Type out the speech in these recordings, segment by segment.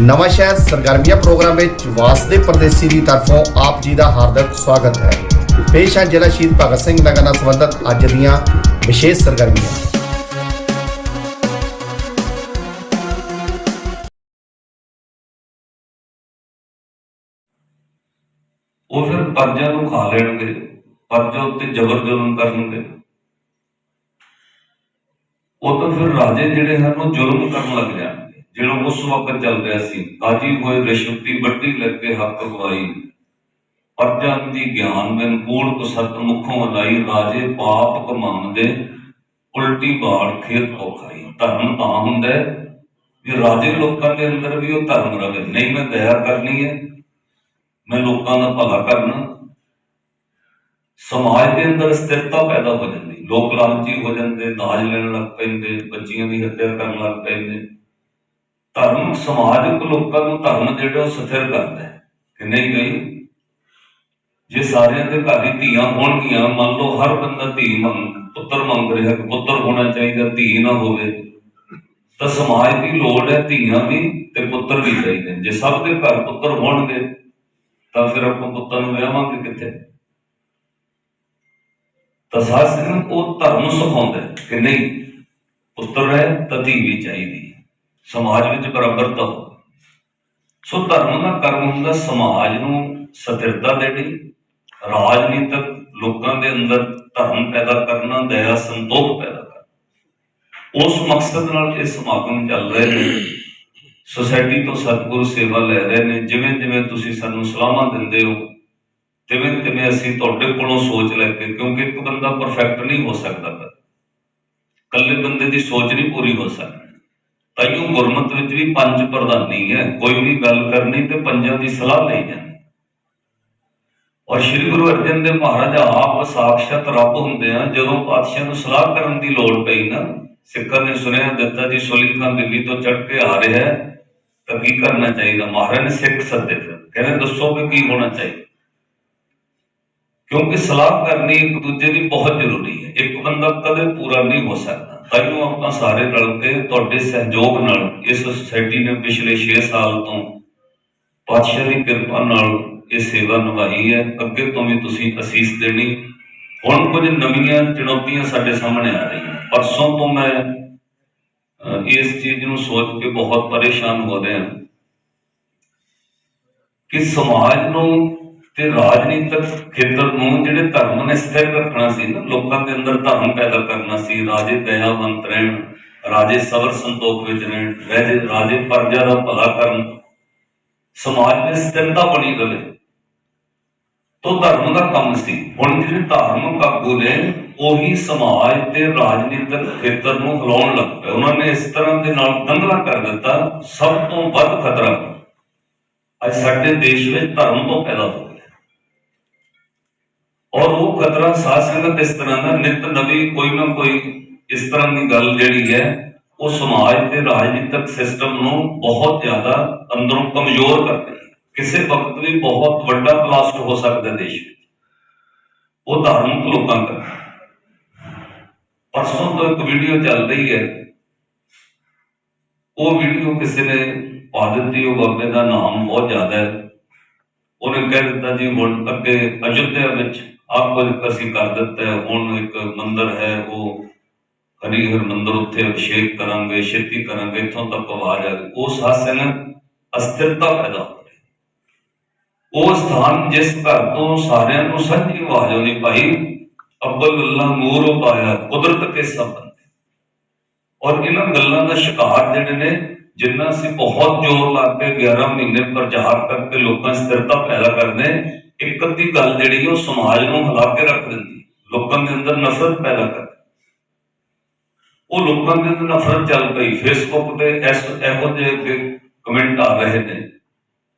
ਨਵਾਂ ਸ਼ਹਿਰ ਸਰਗਰਮੀਆਂ ਪ੍ਰੋਗਰਾਮ ਵਿੱਚ ਵਾਸਦੇ ਪਰਦੇਸੀ ਦੀ ਤਰਫੋਂ ਆਪ ਜੀ ਦਾ ਹਾਰਦਿਕ ਸਵਾਗਤ ਹੈ। ਪੇਸ਼ ਹੈ ਜ਼ਿਲ੍ਹਾ ਸ਼ਹੀਦ ਭਗਤ ਸਿੰਘ ਨਗਰ ਨਾਲ ਸੰਬੰਧਿਤ ਅੱਜ ਦੀਆਂ ਵਿਸ਼ੇਸ਼ ਸਰਗਰਮੀਆਂ। ਉਹ ਫਿਰ ਪਰਜਾ ਨੂੰ ਖਾ ਲੈਣਗੇ ਪਰਜਾ ਉੱਤੇ ਜ਼ਬਰ ਜ਼ੁਲਮ ਕਰਨਗੇ। ਉਹ ਤਾਂ ਫਿਰ ਰਾਜੇ ਜਿਹੜੇ ਹਨ, ਉਹ ਜ਼ੁਲਮ ਕਰਨ ਲੱਗ ਜਾਣਗੇ। ਜਿਹੜਾ ਉਸ ਵਕਤ ਚੱਲ ਰਿਹਾ ਸੀ, ਕਾਜੀ ਹੋਏ ਰਿਸ਼ਵਤੀ ਵੱਡੀ ਲੱਗੇ ਹੱਕ ਗਵਾਈ ਪਰਜਾ ਦੀ ਗਿਆਨ ਬਿਨ ਕੂੜ ਕੋ ਸਤ ਮੁਖੋਂ ਲਾਈ, ਰਾਜੇ ਪਾਪ ਕਮਾਉਂਦੇ, ਉਲਟੀ ਬਾੜ ਖੇਤ ਹੋ ਧਰਮ ਤਾਂ ਹੁੰਦਾ ਵੀ ਰਾਜੇ ਲੋਕਾਂ ਦੇ ਅੰਦਰ ਵੀ ਉਹ ਧਰਮ ਰਵੇ। ਨਹੀਂ, ਮੈਂ ਦਇਆ ਕਰਨੀ ਹੈ। ਮੈਂ ਲੋਕਾਂ ਦਾ ਭਲਾ ਕਰਨਾ। ਸਮਾਜ ਦੇ ਅੰਦਰ ਸਥਿਰਤਾ ਪੈਦਾ ਹੋ ਜਾਂਦੀ। ਲੋਕ ਲਾਲਚੀ ਹੋ ਜਾਂਦੇ, ਦਾਜ ਲੈਣ ਲੱਗ ਪੈਂਦੇ, ਬੱਚੀਆਂ ਦੀ ਹੱਤਿਆ ਕਰਨ ਲੱਗ ਪੈਂਦੇ। ਧਰਮ ਸਮਾਜਿਕ ਲੋਕਾਂ ਨੂੰ ਧਰਮ ਜਿਹੜਾ ਸਥਿਰ ਕਰਦਾ ਹੈ। ਕਿ ਨਹੀਂ ਗਈ ਜੇ ਸਾਰਿਆਂ ਦੇ ਘਰ ਹੀ ਧੀਆਂ ਹੋਣਗੀਆਂ, ਮੰਨ ਲਓ ਹਰ ਬੰਦਾ ਧੀ ਮੰਗ, ਪੁੱਤਰ ਮੰਗ ਰਿਹਾ, ਕਿ ਪੁੱਤਰ ਹੋਣਾ ਚਾਹੀਦਾ, ਧੀ ਨਾ ਹੋਵੇ, ਤਾਂ ਸਮਾਜ ਦੀ ਲੋੜ ਹੈ ਧੀਆਂ ਵੀ ਤੇ ਪੁੱਤਰ ਵੀ ਚਾਹੀਦੇ ਜੇ ਸਭ ਦੇ ਘਰ ਪੁੱਤਰ ਹੋਣਗੇ, ਤਾਂ ਫਿਰ ਆਪਾਂ ਪੁੱਤਾਂ ਨੂੰ ਵਿਆਹਾਂਗੇ ਕਿੱਥੇ? ਤਾਂ ਸਾਧ ਸੰਗਤ ਉਹ ਧਰਮ ਸਿਖਾਉਂਦਾ ਕਿ ਨਹੀਂ, ਪੁੱਤਰ ਹੈ ਤਾਂ ਧੀ ਵੀ ਚਾਹੀਦੀ ਹੈ। ਸਮਾਜ ਵਿੱਚ ਬਰਾਬਰਤਾ ਹੋਵੇ ਸੋ ਧਰਮ ਦਾ ਕਰਮ ਹੁੰਦਾ ਸਮਾਜ ਨੂੰ ਸਥਿਰਤਾ ਦੇਣੀ, ਰਾਜਨੀਤਿਕ ਲੋਕਾਂ ਦੇ ਅੰਦਰ ਧਰਮ ਪੈਦਾ ਕਰਨਾ, ਦਇਆ, ਸੰਤੋਖ ਪੈਦਾ ਕਰਨਾ। ਉਸ ਮਕਸਦ ਨਾਲ ਇਹ ਸਮਾਗਮ ਚੱਲ ਰਹੇ ਨੇ। ਸੁਸਾਇਟੀ ਤੋਂ ਸਤਿਗੁਰ ਸੇਵਾ ਲੈ ਰਹੇ ਨੇ। ਜਿਵੇਂ ਜਿਵੇਂ ਤੁਸੀਂ ਸਾਨੂੰ ਸਲਾਹਾਂ ਦਿੰਦੇ ਹੋ, ਤਿਵੇਂ ਤਿਵੇਂ ਅਸੀਂ ਤੁਹਾਡੇ ਕੋਲੋਂ ਸੋਚ ਲੈ ਕੇ, ਕਿਉਂਕਿ ਇੱਕ ਬੰਦਾ ਪਰਫੈਕਟ ਨਹੀਂ ਹੋ ਸਕਦਾ। ਗਾ। ਇਕੱਲੇ ਬੰਦੇ ਦੀ ਸੋਚ ਨਹੀਂ ਪੂਰੀ ਹੋ ਸਕਦੀ। ਤਾਈਓ ਗੁਰਮਤ ਵਿੱਚ ਵੀ ਪੰਜ ਪ੍ਰਧਾਨੀ ਹੈ। ਕੋਈ ਵੀ ਗੱਲ ਕਰਨੀ ਤੇ ਪੰਜਾਂ ਦੀ ਸਲਾਹ ਲਈ ਜਾਂਦੀ। ਔਰ ਸ੍ਰੀ ਗੁਰੂ ਅਰਜਨ ਦੇਵ ਮਹਾਰਾਜ ਆਪ ਸਾਖਸ਼ਾਤ ਰੱਬ ਹੁੰਦੇ ਆ। ਜਦੋਂ ਪਾਤਸ਼ਾਹ ਨੂੰ ਸਲਾਹ ਕਰਨ ਦੀ ਲੋੜ ਪਈ ਨਾ, ਸਿੱਖਾਂ ਨੇ ਸੁਣਿਆ ਦਿੱਤਾ ਜੀ ਸੁਲੀ ਖਾਨ ਦਿੱਲੀ ਤੋਂ ਚੜ ਕੇ ਆ ਰਿਹਾ ਹੈ, ਤਾਂ ਕੀ ਕਰਨਾ ਚਾਹੀਦਾ? ਮਹਾਰਾਜ ਨੇ ਸਿੱਖ ਸੱਦੇ ਫਿਰ ਕਹਿੰਦੇ ਦੱਸੋ ਵੀ ਕੀ ਹੋਣਾ ਚਾਹੀਦਾ? ਕਿਉਂਕਿ ਸਲਾਹ ਕਰਨੀ ਇੱਕ ਦੂਜੇ ਦੀ ਬਹੁਤ ਜ਼ਰੂਰੀ ਹੈ। ਇੱਕ ਬੰਦਾ ਕਦੇ ਪੂਰਾ ਨਹੀਂ ਹੋ ਸਕਦਾ। ਤਾਈਓ ਆਪਾਂ ਸਾਰੇ ਰਲ ਕੇ ਤੁਹਾਡੇ ਸਹਿਯੋਗ ਨਾਲ ਇਸ ਸੁਸਾਇਟੀ ਨੇ ਪਿਛਲੇ 6 ਸਾਲ ਤੋਂ ਪਾਤਸ਼ਾਹ ਦੀ ਕਿਰਪਾ ਨਾਲ ਇਹ ਸੇਵਾ ਨਿਭਾਈ ਹੈ। ਅੱਗੇ ਤੋਂ ਵੀ ਤੁਸੀਂ ਅਸੀਸ ਦੇਣੀ। ਹੁਣ ਕੁਝ ਨਵੀਆਂ ਚੁਣੌਤੀਆਂ ਸਾਡੇ ਸਾਹਮਣੇ ਆ ਰਹੀਆਂ। ਪਰਸੋਂ ਤੋਂ ਮੈਂ ਇਸ ਚੀਜ਼ ਨੂੰ ਸੋਚ ਕੇ ਬਹੁਤ ਪਰੇਸ਼ਾਨ ਹੋ ਰਿਹਾ ਕਿ ਸਮਾਜ ਨੂੰ ਤੇ ਰਾਜਨੀਤਿਕ ਖੇਤਰ ਨੂੰ ਜਿਹੜੇ ਧਰਮ ਨੇ ਸਥਿਰ ਰੱਖਣਾ ਸੀ ਨਾ, ਲੋਕਾਂ ਦੇ ਅੰਦਰ ਧਰਮ ਪੈਦਾ ਕਰਨਾ ਸੀ, ਰਾਜੇ ਦਇਆਵੰਤ ਰਹਿਣ, ਰਾਜੇ ਸਬਰ ਸੰਤੋਖ ਵਿੱਚ ਰਹਿਣ, ਰਾਜੇ ਰਾਜੇ ਪ੍ਰਜਾ ਦਾ ਭਲਾ ਕਰਨ। ਸਮਾਜ ਵਿੱਚ ਸਥਿਰਤਾ ਬਣੀ ਰਵੇ। ਤੋ ਧਰਮ ਦਾ ਕੰਮ ਸੀ। ਹੁਣ ਜਿਹੜੇ ਧਾਰਮਿਕ ਆਗੂ ਨੇ, ਉਹੀ ਸਮਾਜ ਤੇ ਰਾਜਨੀਤਿਕ ਖੇਤਰ ਨੂੰ ਹਿਲਾਉਣ ਲੱਗ ਪਏ। ਉਹਨਾਂ ਨੇ ਇਸ ਤਰ੍ਹਾਂ ਦੇ ਨਾਲ ਦੰਗਲਾ ਕਰ ਦਿੱਤਾ। ਸਭ ਤੋਂ ਵੱਧ ਖਤਰਾ ਅੱਜ ਸਾਡੇ ਦੇਸ਼ ਵਿੱਚ ਧਰਮ ਤੋਂ ਪੈਦਾ ਹੋ ਔਰ ਉਹ ਖਤਰਾ ਸਾਧ ਸੰਗਤ ਇਸ ਤਰ੍ਹਾਂ ਦਾ, ਨਿਤ ਨਵੀਂ ਕੋਈ ਨਾ ਕੋਈ ਇਸ ਤਰ੍ਹਾਂ ਦੀ ਗੱਲ ਜਿਹੜੀ ਹੈ, ਉਹ ਸਮਾਜ ਤੇ ਰਾਜਨੀਤਿਕ ਸਿਸਟਮ ਨੂੰ ਬਹੁਤ ਜ਼ਿਆਦਾ ਅੰਦਰੋਂ ਕਮਜ਼ੋਰ ਕਰ ਹੈ। ਕਿਸੇ ਵਕਤ ਵੀ ਬਹੁਤ ਵੱਡਾ ਬਲਾਸਟ ਹੋ ਸਕਦਾ ਦੇਸ਼ ਵਿੱਚ। ਉਹ ਧਾਰਮਿਕ ਲੋਕਾਂ ਦਾ। ਪਰਸੋਂ ਤੋਂ ਇੱਕ ਵੀਡੀਓ ਚੱਲ ਰਹੀ ਹੈ। ਉਹ ਵੀਡੀਓ ਕਿਸੇ ਨੇ ਪਾ ਦਿੱਤੀ, ਉਹ ਬਾਬੇ ਦਾ ਨਾਮ ਬਹੁਤ ਜ਼ਿਆਦਾ ਹੈ। ਉਹਨੇ ਕਹਿ ਦਿੱਤਾ ਜੀ ਹੁਣ ਅੱਗੇ ਅਯੁੱਧਿਆ ਵਿੱਚ ਆਪ ਕੁਝ ਅਸੀਂ ਕਰ ਦਿੱਤਾ ਹੈ, ਹੁਣ ਇੱਕ ਮੰਦਿਰ ਹੈ, ਉਹ ਹਰੀ ਹਰ ਮੰਦਿਰ ਉੱਥੇ ਅਭਿਸ਼ੇਕ ਕਰਾਂਗੇ, ਛੇਤੀ ਕਰਾਂਗੇ, ਇੱਥੋਂ ਤੱਕ ਆਵਾਜ਼ ਆ ਗਈ। ਉਸ ਹਾਸੇ ਅਸਥਿਰਤਾ ਪੈਦਾ ਹੋ ਰਹੀ ਉਹ ਸਥਾਨ ਜਿਸ ਘਰ ਤੋਂ ਸਾਰਿਆਂ ਨੂੰ ਸਾਂਝੀ ਆਵਾਜ਼ ਆਉਂਦੀ, ਭਾਈ, ਅੱਬਲ ਅੱਲਾ ਨੂਰ ਪਾਇਆ, ਕੁਦਰਤ ਕੇ ਸਭ ਔਰ ਇਹਨਾਂ ਗੱਲਾਂ ਦਾ ਸ਼ਿਕਾਰ ਜਿਹੜੇ ਨੇ, ਜਿੰਨਾ ਅਸੀਂ ਬਹੁਤ ਜ਼ੋਰ ਲਾ ਕੇ 11 ਮਹੀਨੇ ਪ੍ਰਚਾਰ ਕਰਕੇ ਲੋਕਾਂ 'ਚ ਸਥਿਰਤਾ ਪੈਦਾ ਕਰਦੇ ਇੱਕ ਅੱਧੀ ਗੱਲ ਜਿਹੜੀ ਉਹ ਸਮਾਜ ਨੂੰ ਹਿਲਾ ਕੇ ਰੱਖ ਦਿੰਦੀ। ਲੋਕਾਂ ਦੇ ਅੰਦਰ ਨਫ਼ਰਤ ਪੈਦਾ ਕਰ ਉਹ ਲੋਕਾਂ ਦੇ ਅੰਦਰ ਨਫ਼ਰਤ ਚੱਲ ਪਈ। ਫੇਸਬੁੱਕ ਤੇ ਇਸ ਇਹੋ ਜਿਹੇ ਕਮੈਂਟ ਆ ਰਹੇ ਨੇ।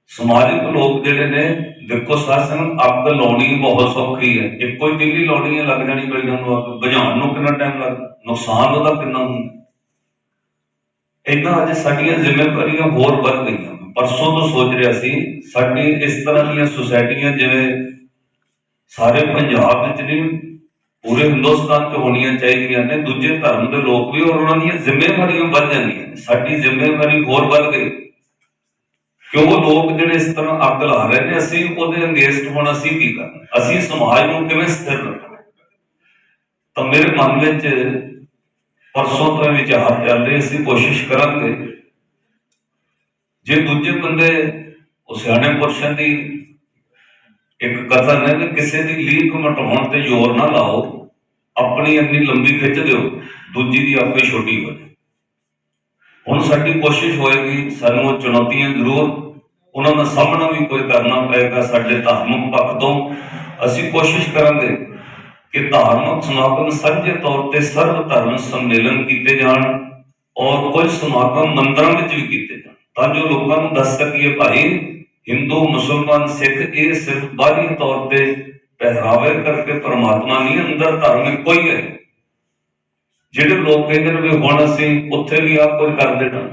ਸਮਾਜਿਕ ਲੋਕ ਜਿਹੜੇ ਨੇ, ਦੇਖੋ ਸਾਧ ਸੰਗਤ ਅੱਗ ਲਾਉਣੀ ਬਹੁਤ ਸੌਖੀ ਹੈ। ਇੱਕੋ ਹੀ ਤਿੱਲੀ ਲਾਉਣੀ ਹੈ, ਲੱਗ ਜਾਣੀ ਬਈ ਨੂੰ ਅੱਗ। ਬੁਝਾਉਣ ਨੂੰ ਕਿੰਨਾ ਟਾਈਮ ਲੱਗਦਾ? ਨੁਕਸਾਨ ਉਹਦਾ ਕਿੰਨਾ ਹੁੰਦਾ? ਇਦਾਂ ਅੱਜ ਸਾਡੀਆਂ ਜ਼ਿੰਮੇਵਾਰੀਆਂ ਹੋਰ ਵੱਧ ਗਈਆਂ। ਪਰਸੋਂ ਤੋਂ ਸੋਚ ਰਿਹਾ ਸੀ, ਸਾਡੀ ਇਸ ਤਰ੍ਹਾਂ ਦੀਆਂ ਸੁਸਾਇਟੀਆਂ ਜਿਵੇਂ ਸਾਰੇ ਪੰਜਾਬ ਵਿੱਚ ਨਹੀਂ ਪੂਰੇ ਹਿੰਦੁਸਤਾਨ 'ਚ ਹੋਣੀਆਂ ਚਾਹੀਦੀਆਂ ਨੇ, ਦੂਜੇ ਧਰਮ ਦੇ ਲੋਕ ਵੀ ਔਰ ਉਹਨਾਂ ਦੀਆਂ ਜ਼ਿੰਮੇਵਾਰੀਆਂ ਵੱਧ ਜਾਂਦੀਆਂ ਨੇ। ਸਾਡੀ ਜ਼ਿੰਮੇਵਾਰੀ ਹੋਰ ਵੱਧ ਗਈ। ਕਿ ਉਹ ਲੋਕ ਜਿਹੜੇ ਇਸ ਤਰ੍ਹਾਂ ਅੱਗ ਲਾ ਰਹੇ ਨੇ, ਅਸੀਂ ਉਹਦੇ ਅੰਗੇਸਟ ਹੋਣਾ ਸੀ ਕੀ ਕਰਨਾ? ਅਸੀਂ ਸਮਾਜ ਨੂੰ ਕਿਵੇਂ ਸਥਿਰ ਰੱਖਣਾ? ਤਾਂ ਮੇਰੇ ਮਨ ਵਿੱਚ ਪਰਸੋਂ ਤੋਂ ਇਹ ਵਿਚਾਰ ਚੱਲ ਰਹੇ ਅਸੀਂ ਕੋਸ਼ਿਸ਼ ਕਰਾਂਗੇ ਜੇ ਦੂਜੇ ਬੰਦੇ ਉਹ ਸਿਆਣੇ ਪੁਰਸ਼ਾਂ ਦੀ ਇੱਕ ਕਥਨ ਹੈ ਕਿ ਕਿਸੇ ਦੀ ਲੀਕ ਮਟਾਉਣ ਤੇ ਜ਼ੋਰ ਨਾ ਲਾਓ, ਆਪਣੀ ਇੰਨੀ ਲੰਬੀ ਖਿੱਚ ਦਿਓ, ਦੂਜੀ ਦੀ ਆਪੇ ਛੋਟੀ ਹੋ ਜਾਏ। ਹੁਣ ਸਾਡੀ ਕੋਸ਼ਿਸ਼ ਹੋਏਗੀ, ਸਾਨੂੰ ਉਹ ਚੁਣੌਤੀਆਂ ਜ਼ਰੂਰ, ਉਹਨਾਂ ਦਾ ਸਾਹਮਣਾ ਵੀ ਕੋਈ ਕਰਨਾ ਪਏਗਾ ਸਾਡੇ ਧਾਰਮਿਕ ਪੱਖ ਤੋਂ। ਅਸੀਂ ਕੋਸ਼ਿਸ਼ ਕਰਾਂਗੇ ਕਿ ਧਾਰਮਿਕ ਸਮਾਗਮ ਸਾਂਝੇ ਤੌਰ ਤੇ ਸਰਵ ਧਰਮ ਸੰਮੇਲਨ ਕੀਤੇ ਜਾਣ ਔਰ ਕੁਝ ਸਮਾਗਮ ਮੰਦਰਾਂ ਵਿੱਚ ਵੀ ਕੀਤੇ ਤਾਂ ਜੋ ਲੋਕਾਂ ਨੂੰ ਦੱਸ ਸਕੀਏ ਭਾਈ, ਹਿੰਦੂ, ਮੁਸਲਮਾਨ, ਸਿੱਖ, ਇਹ ਸਿਰਫ ਬਾਹਰੀ ਤੌਰ ਤੇ ਪਹਿਰਾਵੇ ਕਰਕੇ ਪਰਮਾਤਮਾ ਨਹੀਂ, ਅੰਦਰ ਧਰਮ ਇੱਕੋ ਹੈ। ਜਿਹੜੇ ਲੋਕ ਕਹਿੰਦੇ ਨੇ ਵੀ ਹੁਣ ਅਸੀਂ ਉੱਥੇ ਵੀ ਆਪ ਕੁਝ ਕਰ ਦੇਣਾ।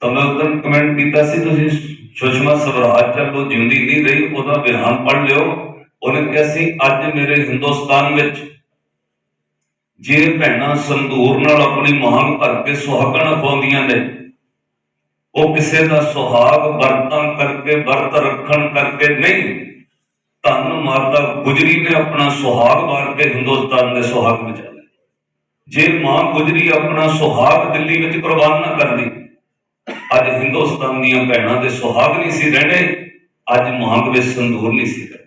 ਤਾਂ ਮੈਂ ਉਦੋਂ ਕਮੈਂਟ ਕੀਤਾ ਸੀ, ਤੁਸੀਂ ਸੁਸ਼ਮਾ ਸਵਰਾਜ ਚੱਲੋ ਜਿਉਂਦੀ ਨਹੀਂ ਰਹੀ, ਉਹਦਾ ਬਿਆਨ ਪੜ੍ਹ ਲਿਓ। ਉਹਨੇ ਕਿਹਾ ਸੀ, ਅੱਜ ਮੇਰੇ ਹਿੰਦੁਸਤਾਨ ਵਿੱਚ ਜੇ ਭੈਣਾਂ ਸੰਦੂਰ ਨਾਲ ਆਪਣੀ ਮਾਂਗ ਭਰ ਕੇ ਸੁਹਾਗਣ ਖਵਾਉਂਦੀਆਂ ਨੇ ਉਹ ਕਿਸੇ ਦਾ ਸੁਹਾਗ ਵਰਤਾਂ ਕਰਕੇ, ਵਰਤ ਰੱਖਣ ਕਰਕੇ ਨਹੀਂ। ਧੰਨ ਮਾਤਾ ਗੁਜਰੀ ਨੇ ਆਪਣਾ ਸੁਹਾਗ ਵਾਰ ਕੇ ਹਿੰਦੁਸਤਾਨ ਦੇ ਸੁਹਾਗ ਬਚਾਇਆ ਜੇ ਮਾਂ ਗੁਜਰੀ ਆਪਣਾ ਸੁਹਾਗ ਦਿੱਲੀ ਵਿੱਚ ਕੁਰਬਾਨ ਨਾ ਕਰਦੀ, ਅੱਜ ਹਿੰਦੁਸਤਾਨ ਦੀਆਂ ਭੈਣਾਂ ਦੇ ਸੁਹਾਗ ਨਹੀਂ ਸੀ ਰਹਿਣੇ ਅੱਜ ਮਾਂਗ ਵਿੱਚ ਸੰਦੂਰ ਨਹੀਂ ਸੀ ਰਹਿਣੇ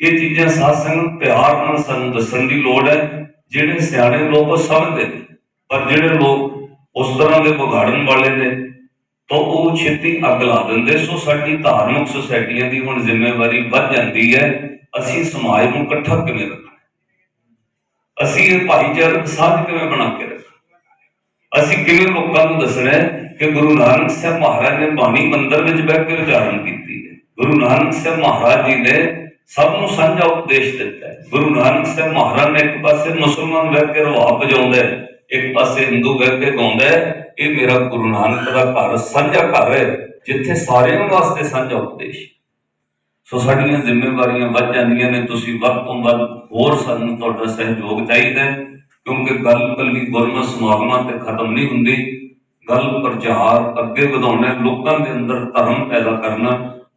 ਇਹ ਚੀਜ਼ਾਂ ਸਾਧ ਸੰਗਤ ਪਿਆਰ ਨਾਲ ਸਾਨੂੰ ਦੱਸਣ ਦੀ ਲੋੜ ਹੈ, ਜਿਹੜੇ ਸਿਆਣੇ ਲੋਕ ਉਹ ਸਮਝਦੇ ਨੇ, ਪਰ ਜਿਹੜੇ ਲੋਕ ਉਸ ਤਰ੍ਹਾਂ ਦੇ ਵਿਗਾੜਨ ਵਾਲੇ ਨੇ ਤਾਂ ਉਹ ਛੇਤੀ ਅੱਗ ਲਾ ਦਿੰਦੇ। ਸੋ ਸਾਡੀ ਧਾਰਮਿਕ ਸੁਸਾਇਟੀਆਂ ਦੀ ਹੁਣ ਜ਼ਿੰਮੇਵਾਰੀ ਵੱਧ ਜਾਂਦੀ ਹੈ। ਅਸੀਂ ਸਮਾਜ ਨੂੰ ਇਕੱਠਾ ਕਿਵੇਂ ਰੱਖਣਾ? ਅਸੀਂ ਇਹ ਭਾਈਚਾਰਕ ਸਾਂਝ ਕਿਵੇਂ ਬਣਾ ਕੇ ਰੱਖਣਾ? ਅਸੀਂ ਕਿਵੇਂ ਲੋਕਾਂ ਨੂੰ ਦੱਸਣਾ ਕਿ ਗੁਰੂ ਨਾਨਕ ਸਾਹਿਬ ਮਹਾਰਾਜ ਨੇ ਬਾਣੀ ਮੰਦਰ ਵਿੱਚ ਬੈਠ ਕੇ ਉਚਾਰਨ ਕੀਤੀ ਹੈ। ਗੁਰੂ ਨਾਨਕ ਸਾਹਿਬ ਮਹਾਰਾਜ ਜੀ ਨੇ ਸਭ ਨੂੰ ਸਾਂਝਾ ਉਪਦੇਸ਼ ਦਿੱਤਾ ਹੈ। ਗੁਰੂ ਨਾਨਕ ਸਾਹਿਬ ਮਹਾਰਾਜ ਨੇ ਇੱਕ ਪਾਸੇ ਮੁਸਲਮਾਨ ਬਹਿ ਕੇ ਰਵਾਬ ਵਜਾਉਂਦਾ ਹੈ, ਇੱਕ ਪਾਸੇ ਹਿੰਦੂ ਬਹਿ ਕੇ ਗਾਉਂਦਾ ਹੈ। ਇਹ ਮੇਰਾ ਗੁਰੂ ਨਾਨਕ ਦਾ ਘਰ, ਸਾਂਝਾ ਘਰ ਹੈ, ਜਿੱਥੇ ਸਾਰਿਆਂ ਵਾਸਤੇ ਸਾਂਝਾ ਉਪਦੇਸ਼ ਸੋ ਸਾਡੀਆਂ ਜ਼ਿੰਮੇਵਾਰੀਆਂ ਵੱਧ ਜਾਂਦੀਆਂ ਨੇ, ਤੁਸੀਂ ਵੱਧ ਤੋਂ ਵੱਧ ਹੋਰ ਸਾਨੂੰ ਤੁਹਾਡਾ ਸਹਿਯੋਗ ਚਾਹੀਦਾ ਕਿਉਂਕਿ ਗੱਲ ਕੱਲੀ ਗੁਰਮਤ ਸਮਾਗਮਾਂ ਤੇ ਖਤਮ ਨਹੀਂ ਹੁੰਦੀ। ਗੱਲ ਪ੍ਰਚਾਰ ਅੱਗੇ ਵਧਾਉਣਾ ਲੋਕਾਂ ਦੇ ਅੰਦਰ ਧਰਮ ਪੈਦਾ ਕਰਨਾ,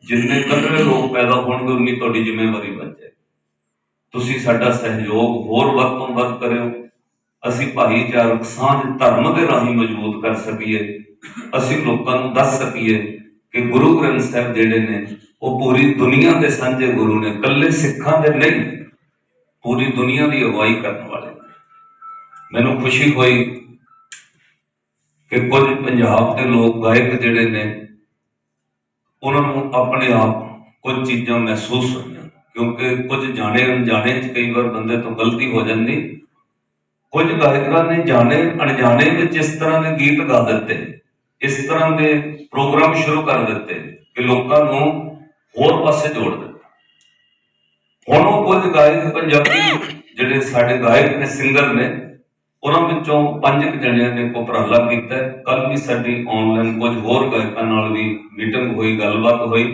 ਜਿੰਨੇ ਕਦਰੇ ਲੋਕ ਪੈਦਾ ਹੋਣਗੇ, ਉਨੀ ਤੁਹਾਡੀ ਜ਼ਿੰਮੇਵਾਰੀ ਵੱਧ ਜਾਏ ਤੁਸੀਂ ਸਾਡਾ ਸਹਿਯੋਗ ਹੋਰ ਵੱਧ ਤੋਂ ਵੱਧ ਕਰਿਓ। ਅਸੀਂ ਭਾਈਚਾਰਕ ਸਾਂਝ ਧਰਮ ਦੇ ਰਾਹੀਂ ਮਜ਼ਬੂਤ ਕਰ ਸਕੀਏ। ਅਸੀਂ ਲੋਕਾਂ ਨੂੰ ਦੱਸ ਸਕੀਏ ਕਿ ਗੁਰੂ ਗ੍ਰੰਥ ਸਾਹਿਬ ਜਿਹੜੇ ਨੇ, ਉਹ ਪੂਰੀ ਦੁਨੀਆ ਦੇ ਸਾਂਝੇ ਗੁਰੂ ਨੇ, ਇਕੱਲੇ ਸਿੱਖਾਂ ਦੇ ਨਹੀਂ, ਪੂਰੀ ਦੁਨੀਆ ਦੀ ਅਗਵਾਈ ਕਰਨ ਵਾਲੇ ਮੈਨੂੰ ਖੁਸ਼ੀ ਹੋਈ ਕਿ ਕੁਝ ਪੰਜਾਬ ਦੇ ਲੋਕ ਗਾਇਕ ਜਿਹੜੇ ਨੇ, ਉਹਨਾਂ ਨੂੰ ਆਪਣੇ ਆਪ ਕੁਝ ਚੀਜ਼ਾਂ ਮਹਿਸੂਸ ਹੋਈਆਂ, ਕਿਉਂਕਿ ਕੁਝ ਜਾਣੇ ਅਣਜਾਣੇ ਚ ਕਈ ਵਾਰ ਬੰਦੇ ਤੋਂ ਗਲਤੀ ਹੋ ਜਾਂਦੀ। ਕੁਝ ਗਾਇਕਾਂ ਨੇ ਜਾਣੇ ਅਣਜਾਣੇ ਵਿੱਚ ਇਸ ਤਰ੍ਹਾਂ ਦੇ ਗੀਤ ਗਾ ਦਿੱਤੇ, ਇਸ ਤਰ੍ਹਾਂ ਦੇ ਪ੍ਰੋਗਰਾਮ ਸ਼ੁਰੂ ਕਰ ਦਿੱਤੇ ਕਿ ਲੋਕਾਂ ਨੂੰ ਹੋਰ ਪਾਸੇ ਜੋੜ ਦਿੱਤਾ। ਹੁਣ ਉਹ ਕੁਝ ਗਾਇਕ ਪੰਜਾਬੀ ਜਿਹੜੇ ਸਾਡੇ ਗਾਇਕ ਨੇ, ਸਿੰਗਰ ਨੇ, ਉਹਨਾਂ ਵਿੱਚੋਂ ਪੰਜ ਕੁ ਜਣਿਆਂ ਨੇ ਉਪਰਾਲਾ ਕੀਤਾ। ਕੱਲ ਵੀ ਸਾਡੀ ਆਨਲਾਈਨ ਕੁਝ ਹੋਰ ਗਾਇਕਾਂ ਨਾਲ ਵੀ ਮੀਟਿੰਗ ਹੋਈ, ਗੱਲਬਾਤ ਹੋਈ।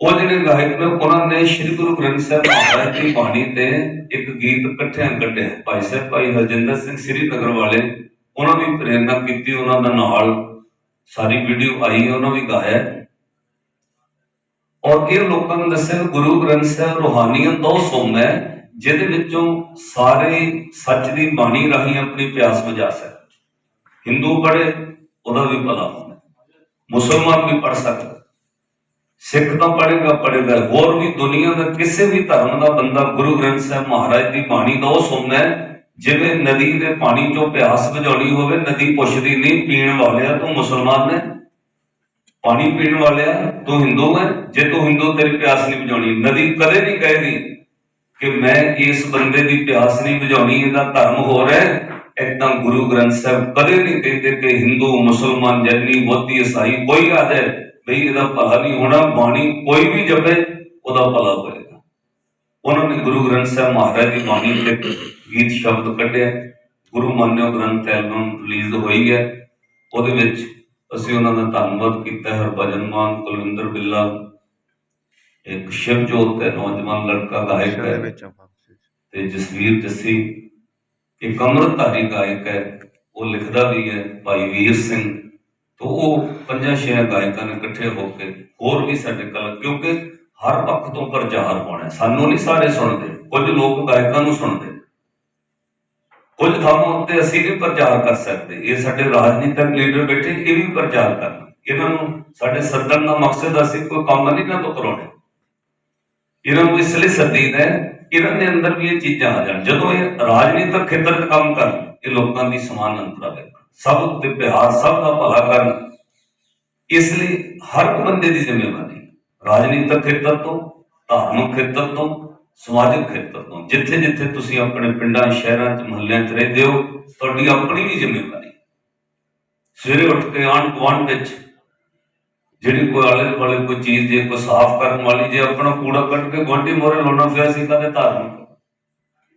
ਉਹ ਜਿਹੜੇ ਗਾਇਕ ਨੇ, ਉਹਨਾਂ ਨੇ ਸ੍ਰੀ ਗੁਰੂ ਗ੍ਰੰਥ ਸਾਹਿਬ ਮਹਾਰਾਜ ਦੀ ਬਾਣੀ ਤੇ ਇੱਕ ਗੀਤ ਇਕੱਠਿਆਂ ਕੱਢਿਆ ਭਾਈ ਸਾਹਿਬ, ਭਾਈ ਹਰਜਿੰਦਰ ਸਿੰਘ ਸ੍ਰੀ ਨਗਰ ਵਾਲੇ, ਉਹਨਾਂ ਦੀ ਪ੍ਰੇਰਣਾ ਕੀਤੀ, ਉਹਨਾਂ ਦਾ ਨਾਲ ਸਾਰੀ ਵੀਡੀਓ ਆਈ, ਉਹਨਾਂ ਵੀ ਗਾਇਆ। ਔਰ ਇਹ ਲੋਕਾਂ ਨੂੰ ਦੱਸਿਆ ਗੁਰੂ ਗ੍ਰੰਥ ਸਾਹਿਬ ਰੋਹਾਨੀਅਤ ਦਾ ਉਹ ਸੋਮ ਹੈ, ਜਿਹਦੇ ਵਿੱਚੋਂ ਸਾਰੇ ਸੱਚ ਦੀ ਬਾਣੀ ਰਾਹੀਂ ਆਪਣੀ ਪਿਆਸ ਬੁਝਾ ਸਕਦੇ। ਹਿੰਦੂ ਪੜ੍ਹੇ, ਉਹਦਾ ਵੀ ਭਲਾ ਹੁੰਦਾ ਮੁਸਲਮਾਨ ਵੀ ਪੜ੍ਹ ਸਕਦਾ। ਸਿੱਖ ਤਾਂ ਪੜ੍ਹੇਗਾ ਪੜ੍ਹੇਗਾ। ਹੋਰ ਵੀ ਦੁਨੀਆ ਦਾ ਕਿਸੇ ਵੀ ਧਰਮ ਦਾ ਬੰਦਾ ਗੁਰੂ ਗ੍ਰੰਥ ਸਾਹਿਬ ਮਹਾਰਾਜ ਦੀ ਬਾਣੀ ਦਾ ਉਹ ਸੁਣਨਾ ਜਿਵੇਂ ਨਦੀ ਦੇ ਪਾਣੀ ਚੋਂ ਪਿਆਸ ਬੁਝਾਉਣੀ ਹੋਵੇ, ਨਦੀ ਪੁੱਛਦੀ ਨਹੀਂ, ਪੀਣ ਵਾਲਿਆ ਤੂੰ ਮੁਸਲਮਾਨ ਹੈ। ਪਾਣੀ ਪੀਣ ਵਾਲਿਆ, ਤੂੰ ਹਿੰਦੂ ਹੈ। ਜੇ ਤੂੰ ਹਿੰਦੂ, ਤੇਰੀ ਪਿਆਸ ਨਹੀਂ ਬੁਝਾਉਣੀ। ਨਦੀ ਕਦੇ ਨਹੀਂ ਕਹੇਗੀ ਕਿ ਮੈਂ ਇਸ ਬੰਦੇ ਦੀ ਪਿਆਸ ਨਹੀਂ ਬੁਝਾਉਣੀ, ਇਹਦਾ ਧਰਮ ਹੋਰ ਹੈ। ਏਦਾਂ ਗੁਰੂ ਗ੍ਰੰਥ ਸਾਹਿਬ ਕਦੇ ਨਹੀਂ ਕਹਿੰਦੇ ਕਿ ਹਿੰਦੂ, ਮੁਸਲਮਾਨ, ਜੈਨੀ ਬੋਧੀ ਈਸਾਈ ਕੋਈ ਆ ਜਾਏ। ਬਈ ਇਹਦਾ ਭਲਾ ਨਹੀਂ ਹੋਣਾ ਬਾਣੀ ਕੋਈ ਵੀ ਜਪੇ ਉਹਦਾ ਭਲਾ ਹੋਏਗਾ। ਉਹਨਾਂ ਨੇ ਗੁਰੂ ਗ੍ਰੰਥ ਸਾਹਿਬ ਮਹਾਰਾਜ ਦੀ ਬਾਣੀ ਤੇ ਗੀਤ ਸ਼ਬਦ ਕੱਢਿਆ। ਗੁਰੂ ਮਾਨਿਓ ਗ੍ਰੰਥ ਐਲਬਮ ਰਿਲੀਜ਼ ਹੋਈ ਹੈ। ਉਹਦੇ ਵਿੱਚ ਅਸੀਂ ਉਹਨਾਂ ਦਾ ਧੰਨਵਾਦ ਕੀਤਾ ਹਰਭਜਨ ਮਾਨ ਕੁਲਵਿੰਦਰ ਬਿੱਲਾ ਇੱਕ ਸ਼ਿਵਜੋਤ ਹੈ ਨੌਜਵਾਨ ਲੜਕਾ ਗਾਇਕ ਹੈ। ਤੇ ਜਸਵੀਰ ਜੱਸੀ ਇੱਕ ਅੰਮ੍ਰਿਤਧਾਰੀ ਗਾਇਕ ਹੈ। ਉਹ ਲਿਖਦਾ ਵੀ ਹੈ ਭਾਈ ਵੀਰ ਸਿੰਘ। ਤੋ ਉਹ ਪੰਜਾਂ ਛੇ ਗਾਇਕਾਂ ਨੇ ਇਕੱਠੇ ਹੋ ਕੇ ਹੋਰ ਵੀ ਸਾਡੇ ਕਲਾ ਕਿਉਂਕਿ ਹਰ ਪੱਖ ਤੋਂ ਪ੍ਰਚਾਰ ਹੋਣਾ ਸਾਨੂੰ ਨਹੀਂ ਸਾਰੇ ਸੁਣਦੇ ਕੁਝ ਲੋਕ ਗਾਇਕਾਂ ਨੂੰ ਸੁਣਦੇ। ਕੁਝ ਥਾਵਾਂ ਉੱਤੇ ਅਸੀਂ ਵੀ ਪ੍ਰਚਾਰ ਕਰ ਸਕਦੇ। ਇਹ ਸਾਡੇ ਰਾਜਨੀਤਿਕ ਲੀਡਰ ਬੈਠੇ ਇਹ ਵੀ ਪ੍ਰਚਾਰ ਕਰਨ। ਇਹਨਾਂ ਨੂੰ ਸਾਡੇ ਸੱਦਣ ਦਾ ਮਕਸਦ ਅਸੀਂ ਕੋਈ ਕੰਮ ਨਹੀਂ ਨਾ ਤੋਂ ਕਰਾਉਣੇ। ਇਹਨਾਂ ਨੂੰ ਇਸ ਲਈ ਸੱਦੀਦਾ ਹੈ, ਇਹਨਾਂ ਦੇ ਅੰਦਰ ਵੀ ਇਹ ਚੀਜ਼ਾਂ ਆ ਜਾਣ। ਜਦੋਂ ਇਹ ਰਾਜਨੀਤਿਕ ਖੇਤਰ 'ਚ ਕੰਮ ਕਰਨ ਇਹ ਲੋਕਾਂ ਦੀ ਸਮਾਨ ਅੰਤਰ ਵੇਖਣ ਸਭ ਉੱਤੇ ਪਿਆਰ, ਸਭ ਦਾ ਭਲਾ ਕਰਨ। ਇਸ ਲਈ ਹਰ ਇੱਕ ਬੰਦੇ ਦੀ ਜ਼ਿੰਮੇਵਾਰੀ ਰਾਜਨੀਤਿਕ ਖੇਤਰ ਤੋਂ, ਧਾਰਮਿਕ ਖੇਤਰ ਤੋਂ, ਸਮਾਜਿਕ ਖੇਤਰ ਤੋਂ। ਜਿੱਥੇ ਜਿੱਥੇ ਤੁਸੀਂ ਆਪਣੇ ਪਿੰਡਾਂ, ਸ਼ਹਿਰਾਂ 'ਚ ਮੁਹੱਲਿਆਂ 'ਚ ਰਹਿੰਦੇ ਹੋ, ਤੁਹਾਡੀ ਆਪਣੀ ਵੀ ਜ਼ਿੰਮੇਵਾਰੀ। ਸਵੇਰੇ ਉੱਠ ਕੇ ਆਂਢ ਗੁਆਂਢ ਵਿੱਚ ਜਿਹੜੀ ਕੋਈ ਆਲੇ ਦੁਆਲੇ ਕੋਈ ਚੀਜ਼ ਜੇ ਕੋਈ ਸਾਫ਼ ਕਰਨ ਵਾਲੀ ਜੇ ਆਪਣਾ ਕੂੜਾ ਕੱਢ ਕੇ ਗੁਆਂਢੀ ਮੋਰੇ ਲਾਉਣਾ ਪਿਆ ਸੀ ਕਦੇ ਧਾਰਮਿਕ?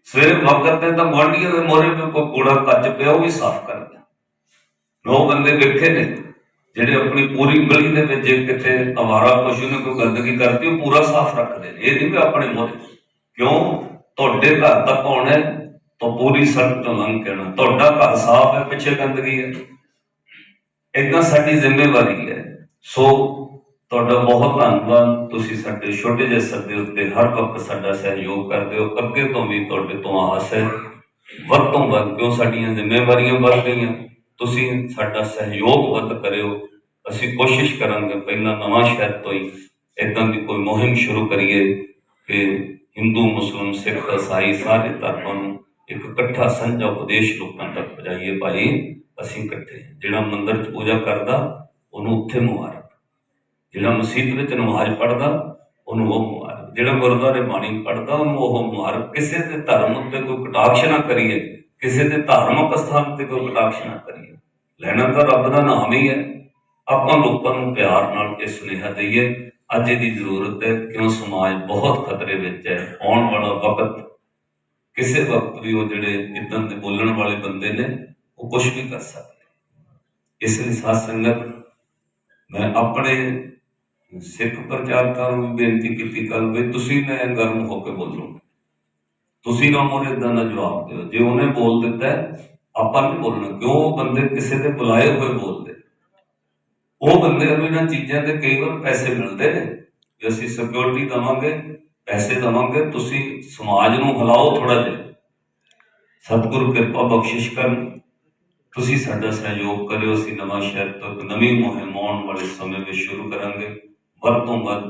ਸਵੇਰੇ ਵਾਕ ਤੇ ਤਾਂ ਗੁਆਂਢੀਆਂ ਦੇ ਮੋਰੇ ਤੇ ਕੋਈ ਕੂੜਾ ਕੱਚ ਪਿਆ, ਉਹ ਵੀ ਸਾਫ਼ ਕਰ ਦਿਆ ਨੌ ਬੰਦੇ ਬੈਠੇ ਨੇ, ਜਿਹੜੇ ਆਪਣੀ ਪੂਰੀ ਗਲੀ ਦੇ ਵਿੱਚ ਜੇ ਕਿਤੇ ਅਵਾਰਾ ਪਸ਼ੂ ਨੇ ਕੋਈ ਗੰਦਗੀ ਕਰਤੀ, ਉਹ ਪੂਰਾ ਸਾਫ਼ ਰੱਖਦੇ ਨੇ। ਇਹ ਨਹੀਂ ਵੀ ਆਪਣੇ ਮੋਰੇ ਕਿਉਂ? ਤੁਹਾਡੇ ਘਰ ਤੱਕ ਆਉਣਾ ਤਾਂ ਪੂਰੀ ਸੜਕ ਤੋਂ ਲੰਘ ਕੇ ਤੁਹਾਡਾ ਘਰ ਸਾਫ਼ ਹੈ, ਪਿੱਛੇ ਗੰਦਗੀ ਹੈ। ਇਦਾਂ ਸਾਡੀ ਜ਼ਿੰਮੇਵਾਰੀ ਹੈ। ਸੋ, ਤੁਹਾਡਾ ਬਹੁਤ ਧੰਨਵਾਦ। ਤੁਸੀਂ ਸਾਡੇ ਛੋਟੇ ਜਿਹੇ ਸੱਦੇ ਉੱਤੇ ਹਰ ਵਕਤ ਸਾਡਾ ਸਹਿਯੋਗ ਕਰਦੇ ਹੋ। ਅੱਗੇ ਤੋਂ ਵੀ ਤੁਹਾਡੇ ਤੋਂ ਆਸ ਹੈ। ਵੱਧ ਤੋਂ ਵੱਧ ਕਿਉਂ ਸਾਡੀਆਂ ਜ਼ਿੰਮੇਵਾਰੀਆਂ ਵੱਧ ਗਈਆਂ ਤੁਸੀਂ ਸਾਡਾ ਸਹਿਯੋਗ ਵੱਧ ਕਰਿਓ। ਅਸੀਂ ਕੋਸ਼ਿਸ਼ ਕਰਾਂਗੇ ਪਹਿਲਾਂ ਨਵਾਂ ਸ਼ਹਿਰ ਤੋਂ ਹੀ ਇਦਾਂ ਦੀ ਕੋਈ ਮੁਹਿੰਮ ਸ਼ੁਰੂ ਕਰੀਏ ਕਿ ਹਿੰਦੂ ਮੁਸਲਮਾਨ ਸਿੱਖ, ਇਸਾਈ ਸਾਰੇ ਧਰਮਾਂ ਨੂੰ ਇੱਕ ਇਕੱਠਾ ਸਾਂਝਾ ਉਪਦੇਸ਼ ਲੋਕਾਂ ਤੱਕ ਪਹੁੰਚਾਈਏ। ਭਾਈ, ਅਸੀਂ ਇਕੱਠੇ ਜਿਹੜਾ ਮੰਦਰ 'ਚ ਪੂਜਾ ਕਰਦਾ, ਉਹਨੂੰ ਉੱਥੇ ਮੁਬਾਰਕ। ਜਿਹੜਾ ਮਸਜਿਦ ਵਿੱਚ ਨਮਾਜ਼ ਪੜਦਾ ਉਹਨੂੰ ਉਹ ਮੁਬਾਰਕ। ਜਿਹੜਾ ਗੁਰਦੁਆਰੇ ਬਾਣੀ ਪੜਦਾ ਉਹਨੂੰ ਉਹ ਮੁਬਾਰਕ। ਕਿਸੇ ਦੇ ਧਰਮ ਉੱਤੇ ਕੋਈ ਕਟਾਕਸ਼ ਨਾ ਕਰੀਏ। ਕਿਸੇ ਦੇ ਧਾਰਮਿਕ ਸਥਾਨ ਤੇ ਕੋਈ ਕਟਾਕਸ਼ ਨਾ ਕਰੀਏ। ਲੈਣਾ ਤਾਂ ਰੱਬ ਦਾ ਨਾਮ ਹੀ ਹੈ। ਆਪਾਂ ਲੋਕਾਂ ਨੂੰ ਪਿਆਰ ਨਾਲ ਇਹ ਸੁਨੇਹਾ ਦਈਏ, ਅੱਜ ਇਹਦੀ ਜ਼ਰੂਰਤ ਹੈ ਕਿਉਂ ਸਮਾਜ ਬਹੁਤ ਖਤਰੇ ਵਿੱਚ ਹੈ। ਆਉਣ ਵਾਲਾ ਵਕਤ, ਕਿਸੇ ਵਕਤ ਵੀ ਉਹ ਜਿਹੜੇ ਇਦਾਂ ਦੇ ਬੋਲਣ ਵਾਲੇ ਬੰਦੇ ਨੇ, ਉਹ ਕੁਝ ਵੀ ਕਰ ਸਕਦੇ ਇਸ ਲਈ ਸਾਧ ਸੰਗਤ, ਮੈਂ ਆਪਣੇ ਸਿੱਖ ਪ੍ਰਚਾਰਕਾਂ ਨੂੰ ਬੇਨਤੀ ਕੀਤੀ ਕੱਲ ਵੀ ਤੁਸੀਂ ਨਾ ਗਰਮ ਹੋ ਕੇ ਬੋਲੋ। ਤੁਸੀਂ ਨਾ ਮੋਰੇ ਇਦਾਂ ਦਾ ਜਵਾਬ ਦਿਓ। ਜੇ ਉਹਨੇ ਬੋਲ ਦਿੱਤਾ ਆਪਾਂ ਨਹੀਂ ਬੋਲਣਾ। ਕਿਉਂ ਉਹ ਬੰਦੇ ਕਿਸੇ ਦੇ ਬੁਲਾਏ ਹੋਏ ਬੋਲਦੇ? ਉਹ ਬੰਦੇ ਨੂੰ ਇਹਨਾਂ ਚੀਜ਼ਾਂ ਦੇ ਕਈ ਵਾਰ ਪੈਸੇ ਮਿਲਦੇ ਨੇ। ਜੇ ਅਸੀਂ ਸਿਕਿਉਰਿਟੀ ਦਵਾਂਗੇ, ਪੈਸੇ ਦਵਾਂਗੇ, ਤੁਸੀਂ ਸਮਾਜ ਨੂੰ ਹਿਲਾਓ ਥੋੜਾ ਜਿਹਾ। ਸਤਿਗੁਰੂ ਕਿਰਪਾ ਬਖਸ਼ਿਸ਼ ਕਰਨ। ਤੁਸੀਂ ਸਾਡਾ ਸਹਿਯੋਗ ਕਰਿਓ। ਅਸੀਂ ਨਵਾਂ ਸ਼ਹਿਰ ਤੋਂ ਨਵੀਂ ਮੁਹਿੰਮ ਆਉਣ ਵਾਲੇ ਸਮੇਂ ਵਿੱਚ ਸ਼ੁਰੂ ਕਰਾਂਗੇ। ਵੱਧ ਤੋਂ ਵੱਧ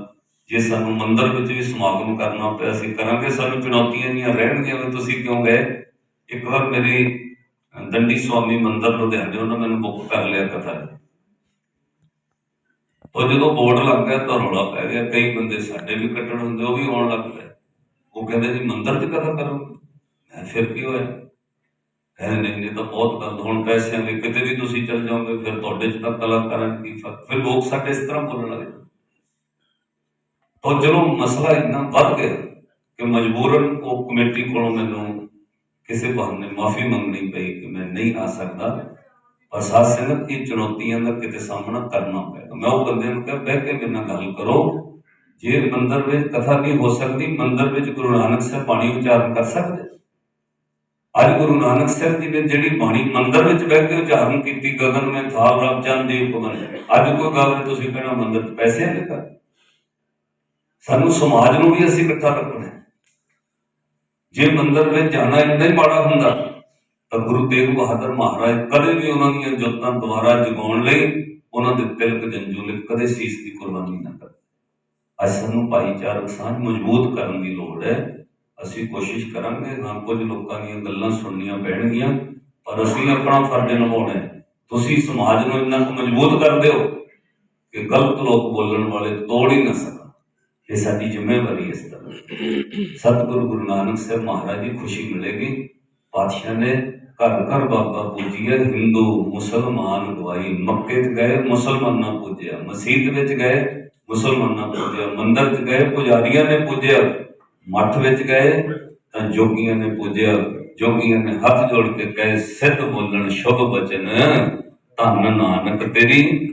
ਜੇ ਸਾਨੂੰ ਮੰਦਿਰ ਵਿੱਚ ਵੀ ਸਮਾਗਮ ਕਰਨਾ ਪਿਆ, ਅਸੀਂ ਕਰਾਂਗੇ, ਸਾਨੂੰ ਚੁਣੌਤੀਆਂ ਨਹੀਂ ਰਹਿਣਗੀਆਂ ਵੀ ਤੁਸੀਂ ਕਿਉਂ ਗਏ? ਇੱਕ ਵਾਰ ਮੇਰੀ ਦੰਡੀ ਸਵਾਮੀ ਮੰਦਿਰ ਲੁਧਿਆਣੇ, ਉਹਨਾਂ ਮੈਨੂੰ ਬੁੱਕ ਕਰ ਲਿਆ ਕਥਾ ਉਹ ਜਦੋਂ ਬੋਰਡ ਲੱਗ ਗਿਆ ਤਾਂ ਰੌਲਾ ਪੈ ਗਿਆ, ਕਈ ਬੰਦੇ ਸਾਡੇ ਵੀ ਕੱਟਣ ਹੁੰਦੇ, ਉਹ ਵੀ ਆਉਣ ਲੱਗ ਪਏ। ਉਹ ਕਹਿੰਦੇ ਜੀ, ਮੰਦਿਰ 'ਚ ਕਥਾ ਕਰੋ। ਮੈਂ ਫਿਰ ਕੀ ਹੋਇਆ? ਕਹਿੰਦੇ ਨਹੀਂ ਨਹੀਂ ਤਾਂ ਬਹੁਤ ਗੰਦ, ਹੁਣ ਪੈਸਿਆਂ ਦੇ ਕਿਤੇ ਵੀ ਤੁਸੀਂ ਚੱਲ ਜਾਓਗੇ, ਫਿਰ ਤੁਹਾਡੇ 'ਚ ਤਾਂ ਕਲਾਕਾਰਾਂ ਕੀ ਫ਼ਰਕ? ਫਿਰ ਲੋਕ ਸਾਡੇ ਇਸ ਤਰ੍ਹਾਂ ਬੋਲਣ ਲੱਗੇ ਤਾਂ ਜਦੋਂ ਮਸਲਾ ਇੰਨਾ ਵੱਧ ਗਿਆ ਕਿ ਮਜਬੂਰਨ ਉਹ ਕਮੇਟੀ ਕੋਲੋਂ ਮੈਨੂੰ ਕਿਸੇ ਬਹਾਨੇ ਮਾਫੀ ਮੰਗਣੀ ਪਈ ਕਿ ਮੈਂ ਨਹੀਂ ਆ ਸਕਦਾ, ਪਰ ਸਾਧ ਸੰਗਤ ਦੀ ਚੁਣੌਤੀਆਂ ਦਾ ਕਿਤੇ ਸਾਹਮਣਾ ਕਰਨਾ ਪਿਆ ਮੈਂ ਉਹ ਬੰਦੇ ਨੂੰ ਕਿਹਾ, ਬਹਿ ਕੇ ਮੇਰੇ ਗੱਲ ਕਰੋ। ਜੇ ਮੰਦਰ ਵਿੱਚ ਕਥਾ ਨਹੀਂ ਹੋ ਸਕਦੀ, ਮੰਦਰ ਵਿੱਚ ਗੁਰੂ ਨਾਨਕ ਸਾਹਿਬ ਬਾਣੀ ਉਚਾਰਨ ਕਰ ਸਕਦੇ? ਅੱਜ ਗੁਰੂ ਨਾਨਕ ਸਾਹਿਬ ਜੀ ਨੇ ਜਿਹੜੀ ਬਾਣੀ ਮੰਦਰ ਵਿੱਚ ਬਹਿ ਕੇ ਉਚਾਰਨ ਕੀਤੀ, ਗਗਨ में ਥਾਲ ਰੱਬ ਚੰਦ ਦੀ ਹੁਕਮਨ ਅੱਜ ਕੋਈ ਗੱਲ ਤੁਸੀਂ ਕਹਿਣਾ ਮੰਦਰ 'ਚ ਪੈਸੇ ਨਹੀਂ ਕਰ ਸਾਨੂੰ ਸਮਾਜ ਨੂੰ ਵੀ ਅਸੀਂ ਇਕੱਠਾ ਰੱਖਣਾ ਹੈ। ਜੇ ਮੰਦਰ ਵਿੱਚ ਜਾਣਾ ਇੰਨਾ ਹੀ ਮਾੜਾ ਹੁੰਦਾ, ਤਾਂ ਗੁਰੂ ਤੇਗ ਬਹਾਦਰ ਮਹਾਰਾਜ ਕਦੇ ਵੀ ਉਹਨਾਂ ਦੀਆਂ ਜੋਤਾਂ ਦੁਬਾਰਾ ਜਗਾਉਣ ਲਈ ਉਹਨਾਂ ਦੇ ਤਿਲਕ ਜੰਜੂ ਲਈ ਕਦੇ ਸੀਸ ਦੀ ਕੁਰਬਾਨੀ ਨਾ ਕਰਦੇ ਅੱਜ ਸਾਨੂੰ ਭਾਈਚਾਰਕ ਸਾਂਝ ਮਜ਼ਬੂਤ ਕਰਨ ਦੀ ਲੋੜ ਹੈ। ਅਸੀਂ ਕੋਸ਼ਿਸ਼ ਕਰਾਂਗੇ, ਹਾਂ, ਕੁਝ ਲੋਕਾਂ ਦੀਆਂ ਗੱਲਾਂ ਸੁਣਨੀਆਂ ਪੈਣਗੀਆਂ, ਪਰ ਅਸੀਂ ਆਪਣਾ ਫਰਜ਼ ਨਿਭਾਉਣਾ ਹੈ। ਤੁਸੀਂ ਸਮਾਜ ਨੂੰ ਇੰਨਾ ਕੁ ਮਜ਼ਬੂਤ ਕਰ ਦਿਓ ਕਿ ਗਲਤ ਲੋਕ ਬੋਲਣ ਵਾਲੇ ਤੋੜ ਹੀ ਨਾ ਸਕਣ। ਇਹ ਸਾਡੀ ਜ਼ਿੰਮੇਵਾਰੀ ਇਸ ਤਰ੍ਹਾਂ। ਸਤਿਗੁਰੂ ਗੁਰੂ ਨਾਨਕ ਸਾਹਿਬ ਮਹਾਰਾਜ ਦੀ ਖੁਸ਼ੀ ਮਿਲੇਗੀ। ਪਾਤਸ਼ਾਹ ਨੇ ਘਰ ਘਰ ਬਾਬਾ ਪੂਜੀਆ ਹਿੰਦੂ, ਮੁਸਲਮਾਨ ਗਵਾਈ ਮੱਕੇ 'ਚ ਗਏ, ਮੁਸਲਮਾਨਾਂ ਪੂਜਿਆ, ਮਸਜਿਦ ਵਿੱਚ ਗਏ, ਮੁਸਲਮਾਨਾਂ ਪੂਜਿਆ, ਮੰਦਰ 'ਚ ਗਏ, ਪੁਜਾਰੀਆਂ ਨੇ ਪੂਜਿਆ, ਮੱਠ ਵਿੱਚ ਗਏ, ਤਾਂ ਜੋਗੀਆਂ ਨੇ ਪੂਜਿਆ, ਜੋਗੀਆਂ ਨੇ ਹੱਥ ਜੋੜ ਕੇ ਕਹੇ ਸਿੱਧ ਬੋਲਣ, ਸ਼ੁਭ ਬਚਨ, ਧੰਨ ਨਾਨਕ ਤੇਰੀ